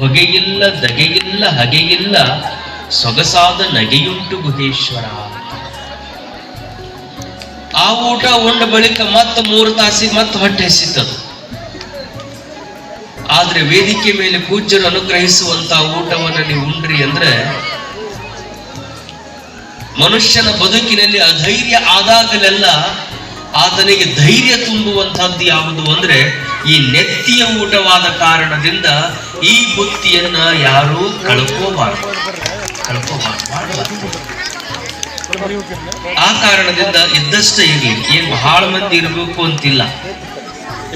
ಹೊಗೆಯಿಲ್ಲ ದಗೆಯಿಲ್ಲ ಹಗೆಯಿಲ್ಲ ಸೊಗಸಾದ ನಗೆಯುಂಟು ಗುಹೇಶ್ವರ. ಆ ಊಟ ಉಂಡ ಬಳಿಕ ಮತ್ತ ಮೂರು ತಾಸಿಗೆ ಮತ್ತೆ ಹೊಟ್ಟೆ ಹಸಿತದು ಆದ್ರೆ ವೇದಿಕೆ ಮೇಲೆ ಪೂಜ್ಯರು ಅನುಗ್ರಹಿಸುವಂತ ಊಟವನ್ನು ನೀವು ಉಂಡ್ರಿ ಅಂದ್ರೆ ಮನುಷ್ಯನ ಬದುಕಿನಲ್ಲಿ ಅಧೈರ್ಯ ಆದಾಗಲೆಲ್ಲ ಆತನಿಗೆ ಧೈರ್ಯ ತುಂಬುವಂತಹದ್ದು ಯಾವುದು ಅಂದ್ರೆ ಈ ನೆತ್ತಿಯ ಊಟವಾದ ಕಾರಣದಿಂದ ಈ ಬುತ್ತಿಯನ್ನ ಯಾರೂ ಕಳ್ಕೋಬಾರ್ದು ಕಳ್ಕೋಬಾರ್ದು, ಮಾಡಬಾರ್ದು. ಆ ಕಾರಣದಿಂದ ಇದ್ದಷ್ಟೇ ಇರಲಿ. ಏನು ಬಹಳ ಮಂದಿ ಇರಬೇಕು ಅಂತಿಲ್ಲ.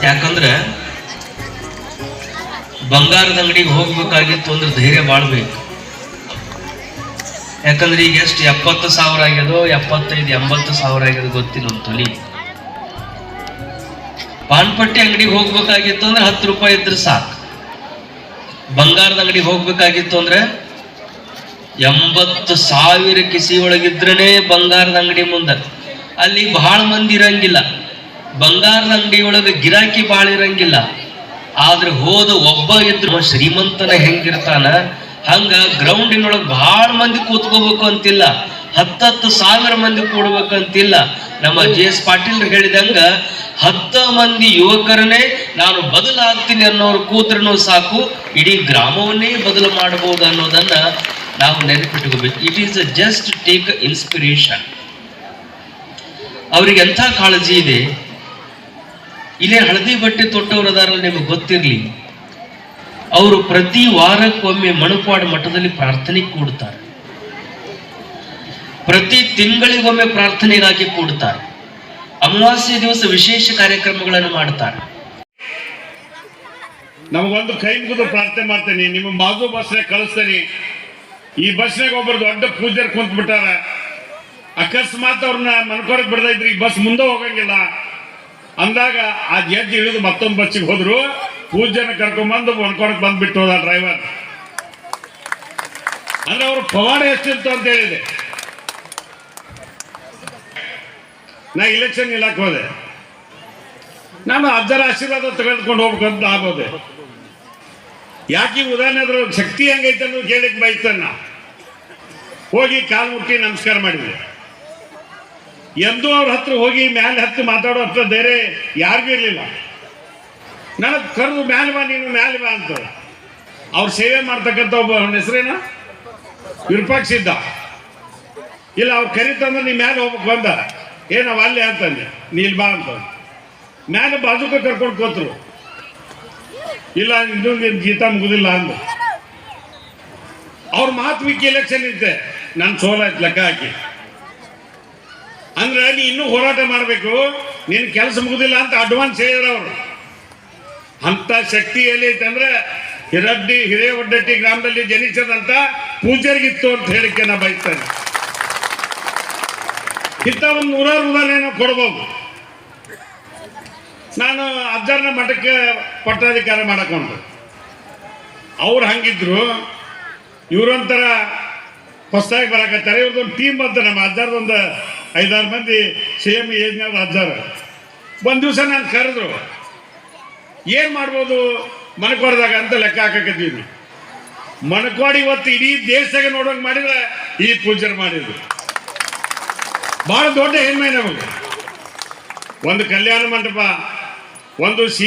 ಯಾಕಂದ್ರೆ ಬಂಗಾರದ ಅಂಗಡಿಗೆ ಹೋಗ್ಬೇಕಾಗಿತ್ತು ಅಂದ್ರೆ ಧೈರ್ಯ ಬಾಳ್ಬೇಕು. ಯಾಕಂದ್ರೆ ಈಗ ಎಷ್ಟು? ಎಪ್ಪತ್ತು ಸಾವಿರ ಆಗ್ಯದೋ, ಎಪ್ಪತ್ತೈದು, ಎಂಬತ್ತು ಸಾವಿರ ಆಗ್ಯದ ಗೊತ್ತಿಲ್ಲ ಒಂದು ತೊಲಿ. ಪಾನ್ಪಟ್ಟಿ ಅಂಗಡಿಗೆ ಹೋಗ್ಬೇಕಾಗಿತ್ತು ಅಂದ್ರೆ ಹತ್ತು ರೂಪಾಯಿ ಇದ್ರೆ ಸಾಕು. ಬಂಗಾರದ ಅಂಗಡಿಗೆ ಹೋಗ್ಬೇಕಾಗಿತ್ತು ಅಂದ್ರೆ ಎಂಬತ್ತು ಸಾವಿರ ಕಿಸಿ ಒಳಗಿದ್ರೇ ಬಂಗಾರದ ಅಂಗಡಿ ಮುಂದೆ. ಅಲ್ಲಿ ಬಹಳ ಮಂದಿ ಇರಂಗಿಲ್ಲ. ಬಂಗಾರದ ಅಂಗಡಿ ಒಳಗೆ ಗಿರಾಕಿ ಬಾಳ ಇರಂಗಿಲ್ಲ. ಆದ್ರೆ ಹೋದ ಒಬ್ಬ ಇದ್ರು ಶ್ರೀಮಂತನ ಹೆಂಗಿರ್ತಾನ? ಹಂಗ ಗ್ರೌಂಡಿನೊಳಗೆ ಬಹಳ ಮಂದಿ ಕೂತ್ಕೋಬೇಕು ಅಂತಿಲ್ಲ. ಹತ್ತತ್ತು ಸಾವಿರ ಮಂದಿ ಕೂಡ್ಬೇಕಂತಿಲ್ಲ ನಮ್ಮ ಜಿ ಎಸ್ ಪಾಟೀಲ್ ಹೇಳಿದಂಗ, ಹತ್ತ ಮಂದಿ ಯುವಕರನ್ನೇ ನಾನು ಬದಲಾಗ್ತೀನಿ ಅನ್ನೋರು ಕೂತ್ರನು ಸಾಕು. ಇಡೀ ಗ್ರಾಮವನ್ನೇ ಬದಲು ಮಾಡಬಹುದು ಅನ್ನೋದನ್ನ ನಾವು ನೆನಪಿಟ್ಟುಕೋಬೇಕು it is just take inspiration ಅವ್ರಿಗೆ ಎಂಥ ಕಾಳಜಿ ಇದೆ? ಇಲ್ಲೇ ಹಳದಿ ಬಟ್ಟೆ ತೊಟ್ಟವ್ರು ನಿಮಗೆ ಗೊತ್ತಿರಲಿ. ಅವರು ಪ್ರತಿ ವಾರಕ್ಕೊಮ್ಮೆ ಮಣಪಾಡು ಮಠದಲ್ಲಿ ಪ್ರಾರ್ಥನೆ ಕೂಡ್ತಾರೆ. ಪ್ರತಿ ತಿಂಗಳಿಗೊಮ್ಮೆ ಪ್ರಾರ್ಥನೆಗಾಗಿ ಕೂಡ್ತಾರೆ. ಅಮಾವಾಸ್ಯ ದಿವಸ ವಿಶೇಷ ಕಾರ್ಯಕ್ರಮಗಳನ್ನು ಮಾಡ್ತಾರೆ. ನಮಗೊಂದು ಕೈ ಮುಗಿದು ಪ್ರಾರ್ಥನೆ ಮಾಡ್ತೇನೆ. ನಿಮ್ಮ ಬಾಜು ಭಾಷೆ ಕಳಿಸ್ತೇನೆ ಈ ಬಸ್ನಾಗ ಒಬ್ಬರು ದೊಡ್ಡ ಪೂಜಾರ್ ಕುಂತ ಬಿಟ್ಟಾರ ಅಕಸ್ಮಾತ್ ಅವ್ರನ್ನ ಮನ್ಕೊಡಕ್ ಬಿಡದ ಇದ್ರಿ ಈ ಬಸ್ ಮುಂದೆ ಹೋಗಂಗಿಲ್ಲ. ಅಂದಾಗ ಆ ಜಡ್ಜ್ ಇಳಿದು ಮತ್ತೊಂದು ಬಸ್ಸಿಗೆ ಹೋದ್ರು. ಪೂಜೆನ ಕರ್ಕೊಂಡ್ಬಂದು ಬಂದ್ ಬಿಟ್ಟು ಹೋದ ಡ್ರೈವರ್. ಅಂದ್ರೆ ಅವ್ರ ಪವಾಡ ಎಷ್ಟಿತ್ತು ಅಂತ ಹೇಳಿದೆ. ನಾ ಇಲೆಕ್ಷನ್ ಇಲಾಖೆ ಹೋದೆ. ನಾನು ಅಜ್ಜರ ಆಶೀರ್ವಾದ ತೆಗೆದುಕೊಂಡು ಹೋಗ್ಬೇಕಂತ ಆಗೋದೆ ಯಾಕೆ ಉದಾಹರಣೆ ಶಕ್ತಿ ಹೆಂಗೈತೆ ಅನ್ನೋದು ಕೇಳಕ್ಕೆ ಬೈತನ್ನ ಹೋಗಿ ಕಾಲು ಮುಟ್ಟಿ ನಮಸ್ಕಾರ ಮಾಡಿದ್ರು ಎಂದೂ ಅವ್ರ ಹತ್ರ ಹೋಗಿ ಮ್ಯಾಲೆ ಹತ್ತಿ ಮಾತಾಡೋ ಹತ್ರ ಧೈರ್ಯ ಯಾರಿಗೂ ಇರಲಿಲ್ಲ. ನನಗೆ ಕರೆದು ಮ್ಯಾಲೆ ಬಾ, ನೀನು ಮ್ಯಾಲೆ ಬಾ ಅಂತ ಅವ್ರ ಸೇವೆ ಮಾಡ್ತಕ್ಕಂಥ ಒಬ್ಬ ಅವನ ಹೆಸರೇನ? ವಿರೂಪಾಕ್ಷ ಇದ್ದ. ಇಲ್ಲ, ಅವ್ರು ಕರಿತಂದ್ರೆ ನೀ ಮ್ಯಾಲೆ ಹೋಗ್ಬೇಕು ಬಂದ. ಏನವ ಅಲ್ಲಿ ಅಂತಂದೆ. ನೀಲ್ ಬಾ ಅಂತ ಮ್ಯಾಲೆ ಬಾಜುಕ ಕರ್ಕೊಂಡು ಕೂತ್ರು. ಇಲ್ಲ ಇನ್ನೊಂದು ನಿನ್ನ ಗೀತ ಮುಗುದಿಲ್ಲ ಅಂದ ಅವ್ರ ಮಾತು ಎಲೆಕ್ಷನ್ ಇತ್ತೆ ನಾನು ಸೋಲಾಯ್ತು ಲೆಕ್ಕ ಹಾಕಿ. ಅಂದ್ರೆ ನೀ ಇನ್ನೂ ಹೋರಾಟ ಮಾಡಬೇಕು. ನಿನ್ನ ಕೆಲಸ ಮುಗುದಿಲ್ಲ ಅಂತ ಅಡ್ವಾನ್ಸ್ ಹೇಳಿದ್ರು ಅವರು. ಅಂತ ಶಕ್ತಿ ಎಲ್ಲಿ ಐತೆ ಅಂದ್ರೆ ಹಿರಡ್ಡಿ ಹಿರೇವಡ್ಡಟ್ಟಿ ಗ್ರಾಮದಲ್ಲಿ ಜನಿಸದಂತ ಪೂಜರಿಗಿತ್ತು ಅಂತ ಹೇಳಿಕೆ ನಾ ಬಯಸ್ತೇನೆ ಇಂಥ ಒಂದು ನೂರಾರು ಉದಾಹರಣೆ ಕೊಡ್ಬೋದು. ನಾನು ಅಜ್ಜಾರನ ಮಠಕ್ಕೆ ಪಟ್ಟಾಧಿಕಾರ ಮಾಡಕೊಂಡು ಅವ್ರು ಹಂಗಿದ್ರು, ಇವರೊಂಥರ ಹೊಸದಾಗಿ ಬರಕತ್ತಾರೆ. ಇವ್ರದ್ದೊಂದು ಟೀಮ್ ಬಂತ ನಮ್ಮ ಅಜ್ಜಾರದೊಂದು ಐದಾರು ಮಂದಿ ಸಿ ಎಂ ಏಜ್ನವ್ರ ಅಜ್ಜಾರ. ಒಂದು ದಿವಸ ನಾನು ಕರೆದ್ರು, ಏನು ಮಾಡ್ಬೋದು ಮಣಕೋಡ್ದಾಗ ಅಂತ ಲೆಕ್ಕ ಹಾಕಕತ್ತೀವಿ ಮಣಕೋಡಿ ಇವತ್ತು ಇಡೀ ದೇಶದಾಗ ನೋಡೋಂಗೆ ಮಾಡಿದ್ರೆ ಈ ಪೂಜಾರಿ ಮಾಡಿದ್ರು. ಬಹಳ ದೊಡ್ಡ ಹೆಮ್ಮೆ ನಮಗೆ. ಒಂದು ಕಲ್ಯಾಣ ಮಂಟಪ, ಒಂದು ಸಿ